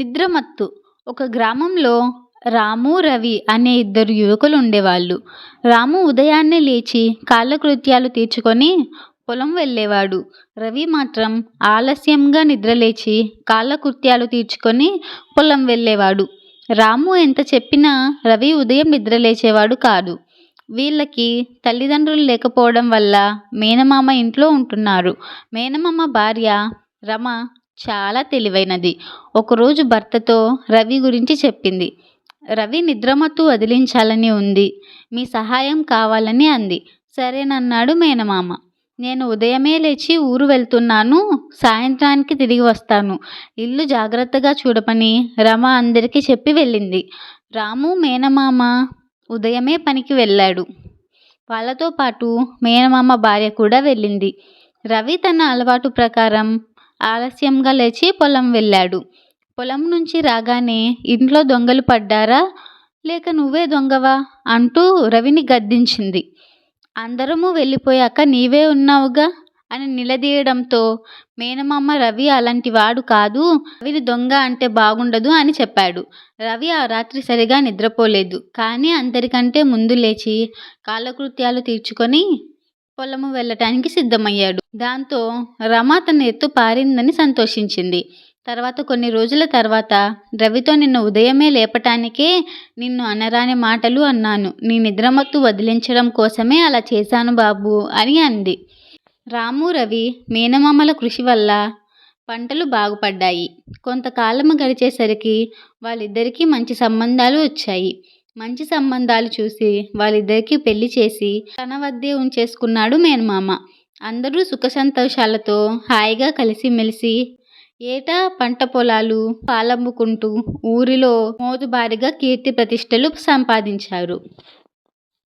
నిద్రమత్తు. ఒక గ్రామంలో రాము రవి అనే ఇద్దరు యువకులు ఉండేవాళ్ళు రాము ఉదయాన్నే లేచి కాలకృత్యాలు తీర్చుకొని పొలం వెళ్ళేవాడు. రవి మాత్రం ఆలస్యంగా నిద్రలేచి కాలకృత్యాలు తీర్చుకొని పొలం వెళ్ళేవాడు. రాము ఎంత చెప్పినా రవి ఉదయం నిద్ర లేచేవాడు కాదు. వీళ్ళకి తల్లిదండ్రులు లేకపోవడం వల్ల మేనమామ ఇంట్లో ఉంటున్నారు. మేనమామ భార్య రమ చాలా తెలివైనది. ఒకరోజు భర్తతో రవి గురించి చెప్పింది. రవి నిద్రమత్తు వదిలించాలని ఉంది. మీ సహాయం కావాలని అంది. సరేనన్నాడు మేనమామ. నేను ఉదయమే లేచి ఊరు వెళ్తున్నాను. సాయంత్రానికి తిరిగి వస్తాను. ఇల్లు జాగ్రత్తగా చూడమని రమ అందరికీ చెప్పి వెళ్ళింది. రాము మేనమామ ఉదయమే పనికి వెళ్ళాడు. వాళ్ళతో పాటు మేనమామ భార్య కూడా వెళ్ళింది. రవి తన అలవాటు ప్రకారం ఆలస్యంగా లేచి పొలం వెళ్ళాడు. పొలం నుంచి రాగానే ఇంట్లో దొంగలు పడ్డారా? లేక నువ్వే దొంగవా? అంటూ రవిని గద్దించింది. అందరము వెళ్ళిపోయాక నీవే ఉన్నావుగా? అని నిలదీయడంతో మేనమామ రవి అలాంటి వాడు కాదు. రవిని దొంగ అంటే బాగుండదు అని చెప్పాడు. రవి ఆ రాత్రి సరిగా నిద్రపోలేదు. కానీ అందరికంటే ముందు లేచి కాలకృత్యాలు తీర్చుకొని పొలము వెళ్ళటానికి సిద్ధమయ్యాడు. దాంతో రమ తన ఎత్తు పారిందని సంతోషించింది. తర్వాత కొన్ని రోజుల తర్వాత రవితో నిన్ను ఉదయమే లేపటానికే నిన్ను అనరాని మాటలు అన్నాను. నీ నిద్రమత్తు వదిలించడం కోసమే అలా చేశాను బాబు అని అంది. రాము రవి మేనమామల కృషి వల్ల పంటలు బాగుపడ్డాయి. కొంతకాలం గడిచేసరికి వాళ్ళిద్దరికీ మంచి సంబంధాలు వచ్చాయి. మంచి సంబంధాలు చూసి వాళ్ళిద్దరికీ పెళ్ళి చేసి తన వద్దే ఉంచేసుకున్నాడు మేనమామ. అందరూ సుఖ సంతోషాలతో హాయిగా కలిసిమెలిసి ఏటా పంట పొలాలు పాలమ్ముకుంటూ ఊరిలో మోదుబారిగా కీర్తి ప్రతిష్టలు సంపాదించారు.